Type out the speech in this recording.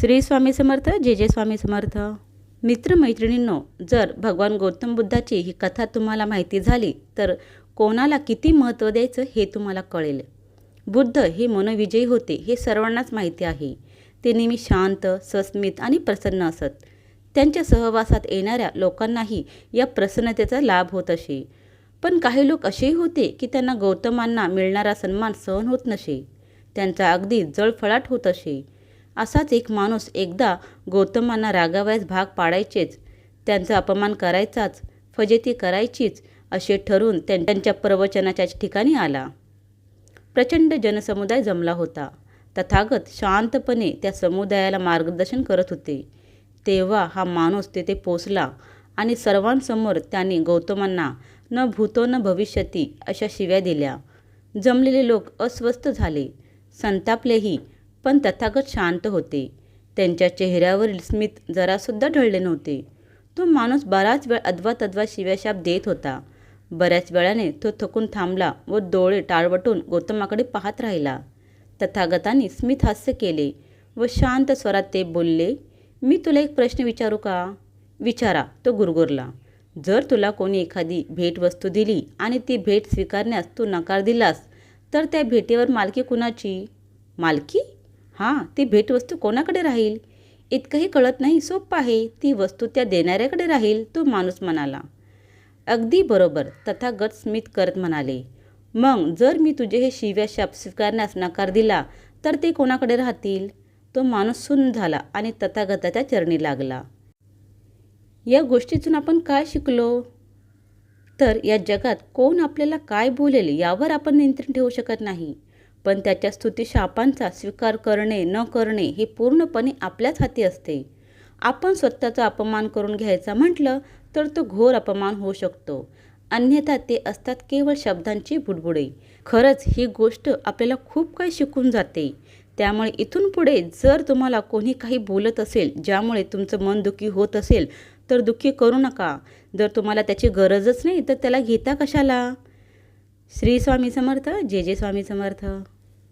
श्री स्वामी समर्थ जे जे स्वामी समर्थ. मित्रमैत्रिणींनो जर भगवान गौतम बुद्धाची ही कथा तुम्हाला माहिती झाली तर कोणाला किती महत्त्व द्यायचं हे तुम्हाला कळेल. बुद्ध हे मनोविजयी होते हे सर्वांनाच माहिती आहे. ते नेहमी शांत सस्मित आणि प्रसन्न असत. त्यांच्या सहवासात येणाऱ्या लोकांनाही या प्रसन्नतेचा लाभ होत असे. पण काही लोक असेही होते की त्यांना गौतमांना मिळणारा सन्मान सहन होत नसे. त्यांचा अगदी जळफळाट होत असे. असाच एक माणूस एकदा गौतमांना रागावयास भाग पाडायचेच. त्यांचा अपमान करायचाच फजेती करायचीच असे ठरवून त्यां- त्यांच्या प्रवचनाच्या ठिकाणी आला. प्रचंड जनसमुदाय जमला होता. तथागत शांतपणे त्या समुदायाला मार्गदर्शन करत होते. तेव्हा हा माणूस तेथे पोचला आणि सर्वांसमोर त्याने गौतमांना न भूतो न भविष्यती अशा शिव्या दिल्या. जमलेले लोक अस्वस्थ झाले. संतापलेही पण तथागत शांत होते. त्यांच्या चेहऱ्यावरील स्मित जरासुद्धा ढळले नव्हते. तो माणूस बराच वेळ अद्वा तद्वा शिव्याशाप देत होता. बऱ्याच वेळाने तो थकून थांबला व डोळे टाळवटून गौतमाकडे पाहत राहिला. तथागतांनी स्मित हास्य केले व शांत स्वरात ते बोलले मी तुला एक प्रश्न विचारू का? विचारा तो गुरगुरला. जर तुला कोणी एखादी भेटवस्तू दिली आणि ती भेट स्वीकारण्यास तू नकार दिलास तर त्या भेटीवर मालकी कुणाची? मालकी? हां ती भेटवस्तू कोणाकडे राहील? इतकंही कळत नाही सोपं आहे. ती वस्तू त्या देणाऱ्याकडे राहील तो माणूस म्हणाला. अगदी बरोबर तथागत स्मित करत म्हणाले. मग जर मी तुझे हे शिव्या शाप स्वीकारण्यास नकार दिला तर ते कोणाकडे राहतील? तो माणूस सुन्न झाला आणि तथागताच्या चरणी लागला. या गोष्टीतून आपण काय शिकलो? तर या जगात कोण आपल्याला काय बोलेल यावर आपण नियंत्रण ठेवू शकत नाही. पण त्याच्या स्तुतिशापांचा स्वीकार करणे न करणे हे पूर्णपणे आपल्याच हाती असते. आपण स्वतःचा अपमान करून घ्यायचा म्हटलं तर तो घोर अपमान होऊ शकतो. अन्यथा ते असतात केवळ शब्दांची बुडबुडे. खरंच ही गोष्ट आपल्याला खूप काही शिकून जाते. त्यामुळे इथून पुढे जर तुम्हाला कोणी काही बोलत असेल ज्यामुळे तुमचं मन दुखी होत असेल तर दुःखी करू नका. जर तुम्हाला त्याची गरजच नाही तर त्याला घेता कशाला? श्री स्वामी समर्थ जे जे स्वामी समर्थ.